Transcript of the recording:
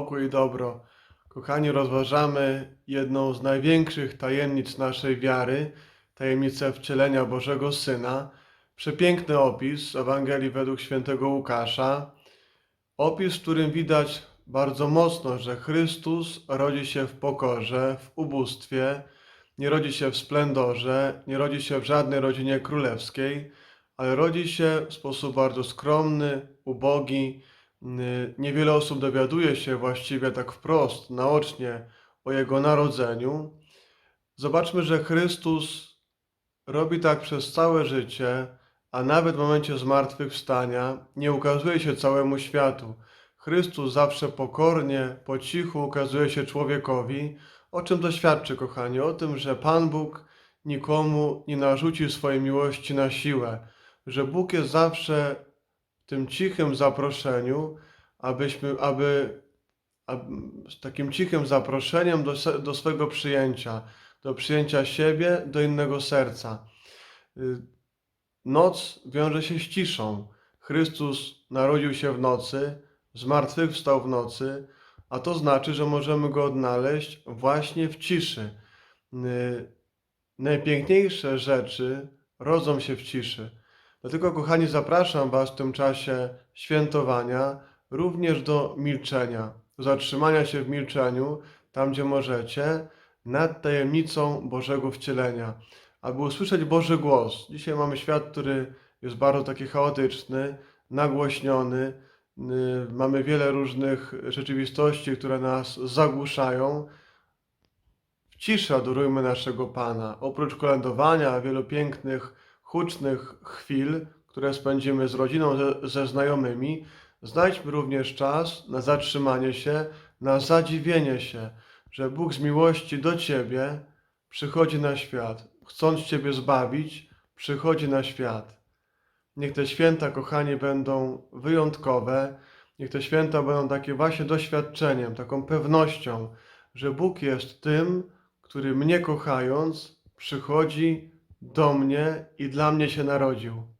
pokój i dobro. Kochani, rozważamy jedną z największych tajemnic naszej wiary, tajemnicę wcielenia Bożego Syna. Przepiękny opis Ewangelii według świętego Łukasza. Opis, w którym widać bardzo mocno, że Chrystus rodzi się w pokorze, w ubóstwie, nie rodzi się w splendorze, nie rodzi się w żadnej rodzinie królewskiej, ale rodzi się w sposób bardzo skromny, ubogi. Yy, Niewiele osób dowiaduje się właściwie tak wprost, naocznie o Jego narodzeniu. Zobaczmy, że Chrystus robi tak przez całe życie, a nawet w momencie zmartwychwstania nie ukazuje się całemu światu. Chrystus zawsze pokornie, po cichu ukazuje się człowiekowi. O czym to świadczy, kochani? O tym, że Pan Bóg nikomu nie narzuci swojej miłości na siłę, że Bóg jest zawsze tym cichym zaproszeniu, abyśmy, aby, aby z takim cichym zaproszeniem do, do swego przyjęcia, do przyjęcia siebie, do innego serca. Y, Noc wiąże się z ciszą. Chrystus narodził się w nocy, zmartwychwstał w nocy, a to znaczy, że możemy go odnaleźć właśnie w ciszy. Y, Najpiękniejsze rzeczy rodzą się w ciszy. Dlatego, kochani, zapraszam Was w tym czasie świętowania również do milczenia, do zatrzymania się w milczeniu, tam gdzie możecie, nad tajemnicą Bożego wcielenia, aby usłyszeć Boży głos. Dzisiaj mamy świat, który jest bardzo taki chaotyczny, nagłośniony. Yy, Mamy wiele różnych rzeczywistości, które nas zagłuszają. W ciszy adorujmy naszego Pana. Oprócz kolędowania, wielu pięknych, hucznych chwil, które spędzimy z rodziną, ze, ze znajomymi, znajdźmy również czas na zatrzymanie się, na zadziwienie się, że Bóg z miłości do Ciebie przychodzi na świat. Chcąc Ciebie zbawić, przychodzi na świat. Niech te święta, kochani, będą wyjątkowe. Niech te święta będą takie właśnie doświadczeniem, taką pewnością, że Bóg jest tym, który mnie kochając, przychodzi do mnie i dla mnie się narodził.